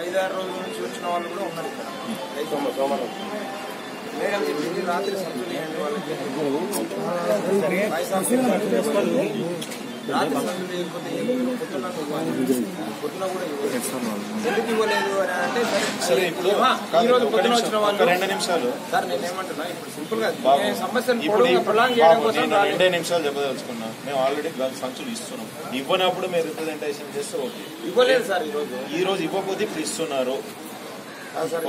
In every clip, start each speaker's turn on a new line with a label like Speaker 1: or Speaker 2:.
Speaker 1: ఐదారు రోజుల నుంచి వచ్చిన వాళ్ళు కూడా ఉన్నారు ఇక్కడ. మేడం చెప్పింది రాత్రి వేయండి వాళ్ళకి? పైసా రాత్రి సంచులు వేయకపోతే ఎందుకు పొద్దున్న పొద్దున కూడా ఇవ్వలేదు. ఎందుకు ఇవ్వలేదు అని అంటే
Speaker 2: సరే ఇప్పుడు
Speaker 1: ఆ,
Speaker 2: కాదు,
Speaker 1: ఈ రోజు
Speaker 2: ఒక
Speaker 1: పొద్దున
Speaker 2: నిమిషం,
Speaker 1: వచ్చిన
Speaker 2: ఒక
Speaker 1: వాళ్ళు
Speaker 2: రెండు నిమిషాలు.
Speaker 1: సార్ నేను ఏమంటున్నా ఇప్పుడు సింపుల్గా
Speaker 2: బాబు,
Speaker 1: నేను సమస్యను
Speaker 2: ఇప్పుడు
Speaker 1: పొడవుగా
Speaker 2: ఇప్పుడు
Speaker 1: ప్రొలాంగ్ చేయడం
Speaker 2: బాబు,
Speaker 1: కోసం
Speaker 2: నేను
Speaker 1: రాలేదు.
Speaker 2: రెండే నిమిషాలు చెప్పదలుచుకున్నా. మేము ఆల్రెడీ సంచులు ఇస్తున్నాం. ఇవ్వనప్పుడు మీరు రిప్రజెంటేషన్ చేస్తే ఓకే.
Speaker 1: ఇవ్వలేదు సార్ ఈ రోజు.
Speaker 2: ఈ రోజు ఇవ్వకపోతే ఇప్పుడు ఇస్తున్నారు.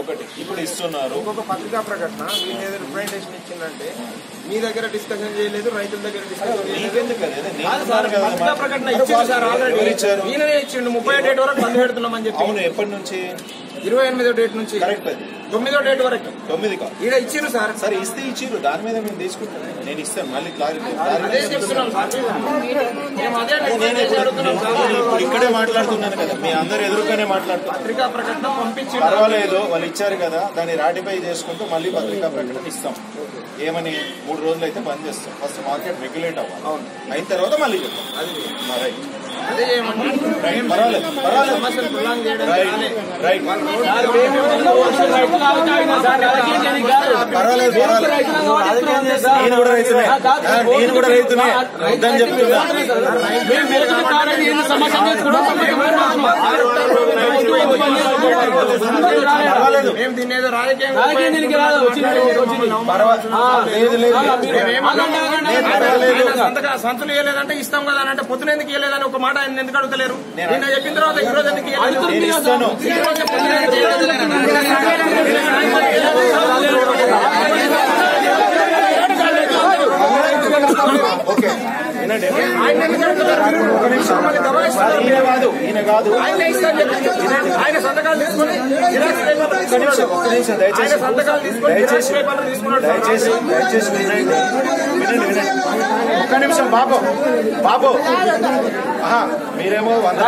Speaker 2: ఒకటి. ఇప్పుడు ఇస్తున్నారు.
Speaker 1: ఇంకొక పత్రికా ప్రకటన వీళ్ళు ఏదో రిప్రజెంటేషన్ ఇచ్చిందంటే మీ దగ్గర డిస్కషన్ చేయలేదు రైతుల దగ్గర డిస్కషన్ పత్రికా
Speaker 2: మరి.
Speaker 1: ప్రకటన ఆల్రెడీ.
Speaker 2: ఇచ్చారు?
Speaker 1: ఈయననే ఇచ్చిండు. ముప్పై డేట్ వరకు బంద్ పెడుతున్నామని చెప్పి.
Speaker 2: అవును ఎప్పటి నుంచి?
Speaker 1: ఇరవై ఎనిమిదో డేట్ నుంచి.
Speaker 2: కరెక్ట్ అది
Speaker 1: తొమ్మిదో డేట్ వరకు.
Speaker 2: తొమ్మిది కాదు.
Speaker 1: ఈడ ఇచ్చిండ్రు సార్.
Speaker 2: సరే ఇస్తే ఇచ్చిర్రు. దాని మీద మేము తీసుకుంటాం. నేను ఇస్తాను. మళ్ళీ క్లారిటీ
Speaker 1: అదే చెప్తున్నాం సార్. మేము అదే డిస్కస్ చేసి అడుగుతున్నాం సార్.
Speaker 2: ఇప్పుడు ఇక్కడే మాట్లాడుతున్నాను కదా. మీ అందరు ఎదురుగానే మాట్లాడుతున్నారు
Speaker 1: పత్రికా ప్రకటన పంపించి
Speaker 2: పర్వాలేదు. వాళ్ళు ఇచ్చారు కదా. దాన్ని రాటిఫై చేసుకుంటూ మళ్ళీ పత్రికా ప్రకటన ఇస్తాం. ఏమని? మూడు రోజులు అయితే బంద్ చేస్తాం. ఫస్ట్ మార్కెట్ రెగ్యులేట్ అవ్వాలి.
Speaker 1: అవును.
Speaker 2: అయిన తర్వాత మళ్ళీ చెప్తాం.
Speaker 1: అది
Speaker 2: రైట్ నేను కూడా రైతునే నేను కూడా రైతునే వద్దని చెప్తున్నా పర్వాలేదు లేదు
Speaker 1: సంతులు ఇవ్వలేదంటే ఇస్తాం కదా అని అంటే పొద్దున ఎందుకు ఇవ్వలేదని ఒక మాట ఆయన ఎందుకు అడుగుతలేరు నిన్న చెప్పిన తర్వాత ఈ రోజు ఎందుకు ఆయన ఎందుకు అడుగుతలేరు?
Speaker 2: ఈయన కాదు
Speaker 1: ఆయన ఇస్తాను ఆయన సంతకాలు తీసుకుని ఆయన
Speaker 2: దయచేసి
Speaker 1: సంతకాలు తీసుకొని.
Speaker 2: దయచేసి ఒక్క నిమిషం బాబు బాబు. మీరేమో విను.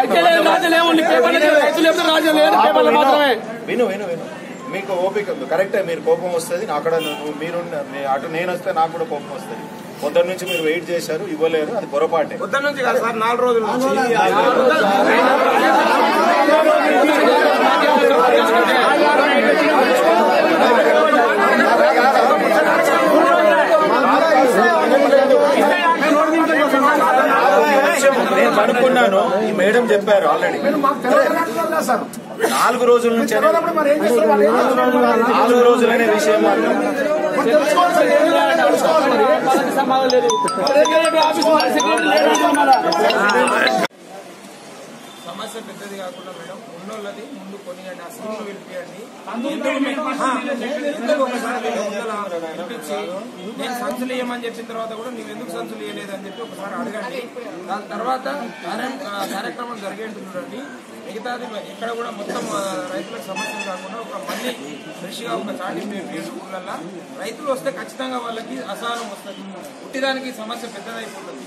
Speaker 2: విను విను విను. మీకు ఓపిక. కరెక్టే మీరు కోపం వస్తుంది అక్కడ నువ్వు మీరు అటు నేను వస్తే నాకు కూడా కోపం వస్తుంది. పొద్దున్న నుంచి మీరు వెయిట్ చేశారు ఇవ్వలేరు అది పొరపాటే.
Speaker 1: పొద్దున్న నుంచి కాదు సార్ నాలుగు రోజుల నుంచి.
Speaker 2: నేను కనుక్కున్నాను ఈ మేడం చెప్పారు ఆల్రెడీ. నాలుగు రోజుల నుంచి నాలుగు రోజులనే విషయం మాత్రం
Speaker 1: సమస్య పెద్దది కాకుండా మేడం ఉన్నోళ్ళది ముందు కొనియండి ఆ స్కీమ్ పిలిపియండి నేను సంచులు ఇవ్వమని చెప్పిన తర్వాత కూడా నువ్వు ఎందుకు సంచులు ఇవ్వలేదు అని చెప్పి ఒకసారి అడగండి. దాని తర్వాత కార్యక్రమం జరిగేట్టు చూడండి. మిగతాది ఇక్కడ కూడా మొత్తం రైతులకు సమస్యలు కాకుండా ఒక మళ్ళీ ఫ్రెష్గా ఒక చాటి ఊళ్ళల్లో రైతులు వస్తే ఖచ్చితంగా వాళ్ళకి అసహనం వస్తుంది. పుట్టిదానికి సమస్య పెద్దదైపోతుంది.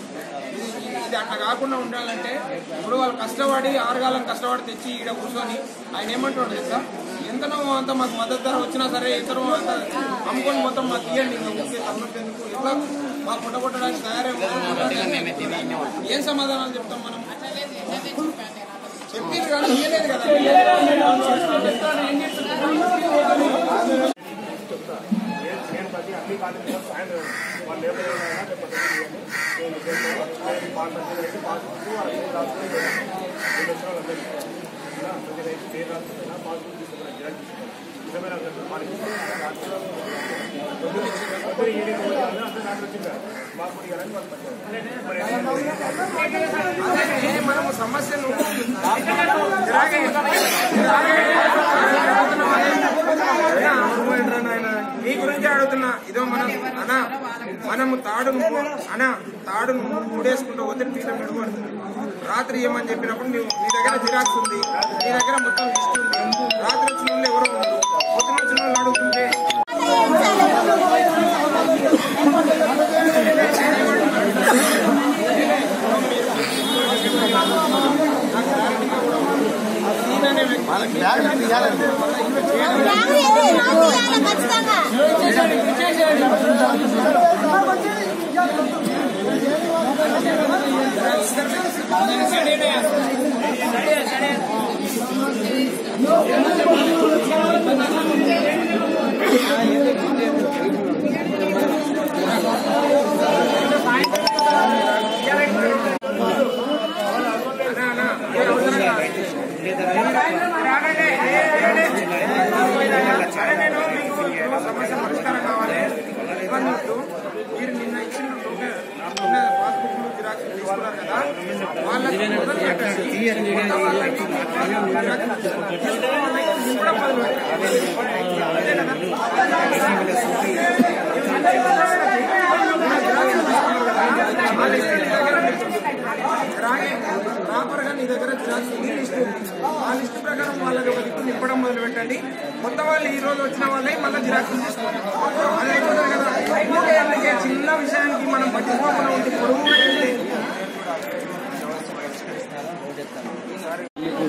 Speaker 1: ఇది అట్లా కాకుండా ఉండాలంటే ఇప్పుడు వాళ్ళు కష్టపడి ఆరుగాలం కష్టపడి తెచ్చి ఇక్కడ కూర్చొని ఆయన ఏమంటాడు తెలుసా? ఎంతనో అంత మాకు మద్దతు ధర వచ్చినా సరే ఎంతనో అంత అమ్ముకొని మొత్తం మాకు తీయండి. ఇంకా ఊరికే తన్నట్టేందుకు ఎట్లా? మాకు తయారై ఏం సమాధానాలు చెప్తాం మనం? చెప్పారు కానీ ఇయ్యలేదు కదా.
Speaker 3: ప్రతి అన్ని కాలేజీలో సాయంత్రం వాళ్ళు లేబర్ అయినా లేకపోతే నేను పాస్ రైతు పాస్బుక్ అన్ని రాసుకొని నేను వచ్చిన వాళ్ళందరికీ ఇలా ప్రతి రైతు పేరు రాసుకున్నా పాస్బుక్ తీసుకున్నాను జిరాక్స్ తీసుకున్నాను నిజమైన వాళ్ళకి పొద్దున ఈవినింగ్ పోతే అందరూ నాకు వచ్చింది మాకు కూడా ఇవ్వాలని వాళ్ళు పట్టారు
Speaker 1: అదే మనము సమస్యను నీ గురించి అడుగుతున్నా. ఇదో మనం అనా మనము తాడును అనా తాడును మూడేసుకుంటూ పోతే పీఠం విడబడుతుంది రాత్రి ఏమని చెప్పినప్పుడు మీ దగ్గర జిరాక్స్ ఉంది మీ దగ్గర మొత్తం లిస్ట్ ఉంది. రాత్రి వచ్చిన వాళ్ళు ఎవరో ఉండరు పొద్దున వచ్చిన వాళ్ళు అడుగుతుంటే ఈయననే వ్యక్తి
Speaker 4: బ్యాగ్ ఏదో నాకు ఇవ్వాలి ఖచ్చితంగా
Speaker 1: Gracias. సరే నేను మీకు ఇప్పుడు సమస్య పరిష్కారం కావాలి ఇబ్బంది వద్దు. మీరు నిన్న ఇచ్చిన టోకెన్ నిన్న పాస్బుక్లు జిరాక్స్ తీసుకున్నారు కదా వాళ్ళకి మొదలు పెట్టండి కొత్త వాళ్ళకి జిరాక్స్ తీసుకున్న వాళ్ళకి కూడా మొదలు పెట్టండి. అదే కదా? ఆ లిస్ట్ నీ దగ్గర ఉంది. రాగే లిస్ట్ ఆ లిస్ట్ ప్రకారం వాళ్ళకి ఒక లిస్ట్ నింపడం మొదలు పెట్టండి కొత్త వాళ్ళు ఈ రోజు వచ్చిన వాళ్ళే మళ్ళీ జిరాక్స్ తీసుకోండి అది అయిపోతుంది కదా చిన్న విషయానికి మనం పట్టించుకోకుండా ఉంటే పొడుగు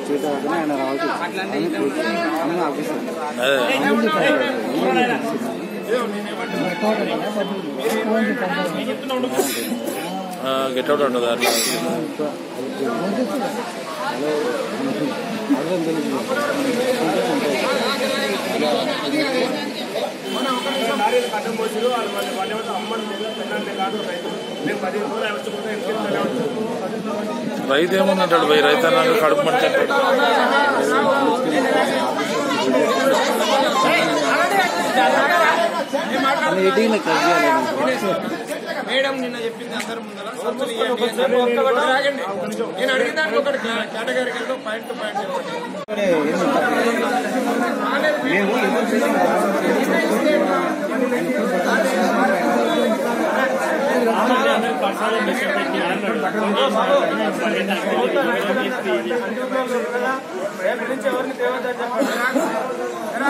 Speaker 1: పెట్టండి
Speaker 5: గెట్ అవుట్ ఉంటుంది అట్లా
Speaker 3: లారీలు కట్టం పోసిరు వాళ్ళు వాళ్ళు వాళ్ళు ఏమంటే అమ్మని పెళ్ళంటే కాదు రైతు. మేము పదిహేను రోజులు అవచ్చుకుంటే ఎందుకు
Speaker 5: రైతు ఏమన్నట్టు పోయి రైతు అన్నాడు కడుపు మంచి
Speaker 1: మేడం నిన్న చెప్పింది అందరి ముందర. రాగండి. నేను అడిగిన దానికి ఒకటి కేటగిరీ పాయింట్ టు పాయింట్ రేపు నుంచి ఎవరిని తేవద్దని చెప్పండి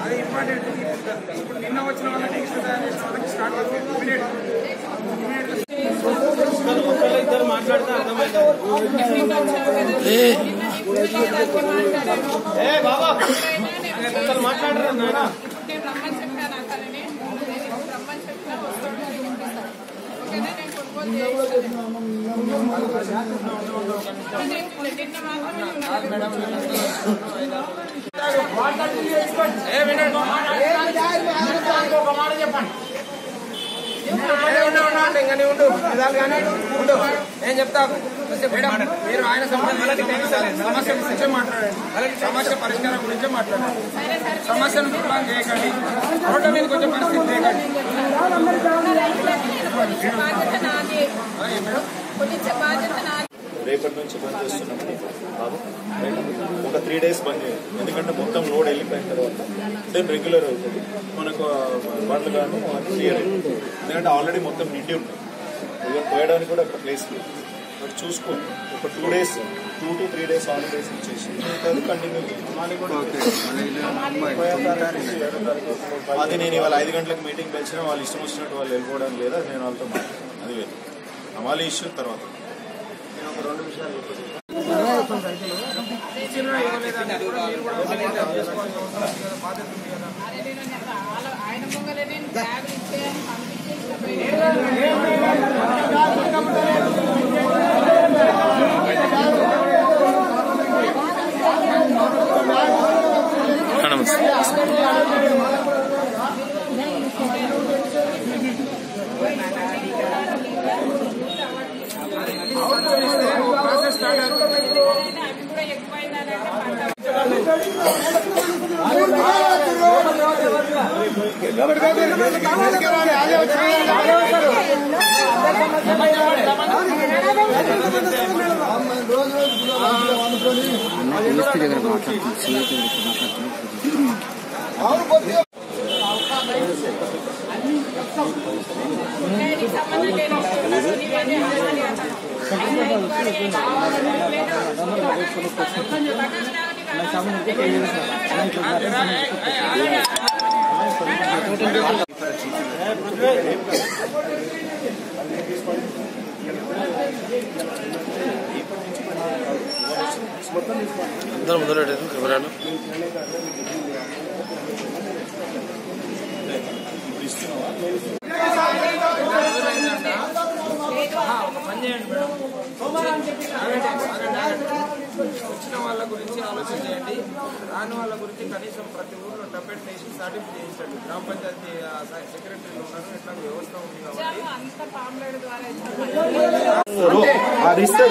Speaker 1: అది ఇంపార్టెంట్ ఇప్పుడు నిన్న వచ్చిన వాళ్ళకి నెక్స్ట్ వాళ్ళకి స్టార్ట్ అవుతుంది ఇమీడియట్ ఇద్దరు మాట్లాడితే అర్థమైంది ఏ బాబా అసలు మాట్లాడరా నాన్న
Speaker 6: నేను
Speaker 1: చెప్తా మేడం మీరు ఆయన సమస్య సమస్య గురించే మాట్లాడండి సమస్య పరిష్కారం గురించే మాట్లాడండి సమస్యను దూరం చేయకండి. రోడ్డు మీద కొంచెం పరిస్థితి చేయకండి
Speaker 2: రేపటి నుంచి బంద్ చేస్తున్నామని బాబు. ఒక త్రీ డేస్ బంద్ చేయాలి. ఎందుకంటే మొత్తం లోడ్ వెళ్ళిపోయిన తర్వాత దెన్ రెగ్యులర్ అవుతుంది. మనకు బండ్లు కానీ క్లియర్ అవుతుంది ఎందుకంటే ఆల్రెడీ మొత్తం నిండి ఉంటుంది పోయడానికి కూడా ఒక ప్లేస్ లేదు. బట్ చూసుకో ఒక two days two to three days holidays ఇచ్చేసి. మిగతాది కంటిన్యూ అది నేను ఇవాళ ఐదు గంటలకు మీటింగ్ పిలిచినా వాళ్ళు ఇష్టం వచ్చినట్టు వాళ్ళు వెళ్ళిపోవడం లేదు. అది నేను వాళ్ళతో అది లేదు. అమాలి ఇష్యూ తర్వాత. నేను ఒక రెండు విషయాలు చెప్పేసి
Speaker 1: ఇచ్చినా ఇవ్వలేదా అనేది కూడా మీరు కూడా ఒకసారి చేసుకోవాల్సిన అవసరం ఉంది కదా, బాధ్యత ఉంది కదా
Speaker 6: అరే నేను వాళ్ళ ఆయన ముంగలే నేను బ్యాగ్ ఇచ్చేయని పంపించేసిన
Speaker 5: నమస్తే
Speaker 1: ప్రాసెస్ స్టార్ట్ అవుతుంది
Speaker 6: అవి కూడా ఎక్కువైందని అంటే పంట నీకు సంబంధం లేదు నీవేంటి అనాలి అన్నాడు.
Speaker 5: అందరూ మొదలెట్టారు కెమెరాలు సోమవారం చెప్పి
Speaker 1: వచ్చిన వాళ్ళ గురించి ఆలోచన చేయండి రాని వాళ్ళ గురించి కనీసం ప్రతి ఊర్లో టపెట్ వేసి సర్టిఫికేట్ చేయించండి. గ్రామ పంచాయతీ సెక్రటరీలు ఉన్నారు ఇట్లా వ్యవస్థ ఉంది కాబట్టి.
Speaker 3: ఇస్తే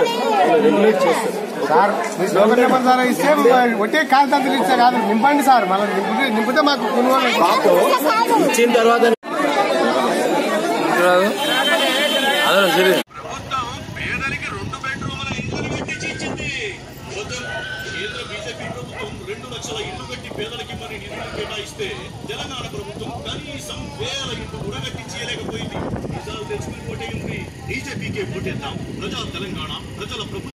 Speaker 3: ఒకే కాగితాలు ఇస్తే కాదు నింపండి సార్. మళ్ళీ నింపితే నింపితే మాకు కొనుగోలు
Speaker 7: ఇచ్చిన తర్వాత
Speaker 2: కనీసం వేల ఇల్లు కూడా కట్టించలేకపోయింది నిజాలు తెలుసుకుని ఓటేయండి బీజేపీకే ఓటేద్దాం ప్రజా తెలంగాణ ప్రజల ప్రభుత్వం ప్రభుత్వం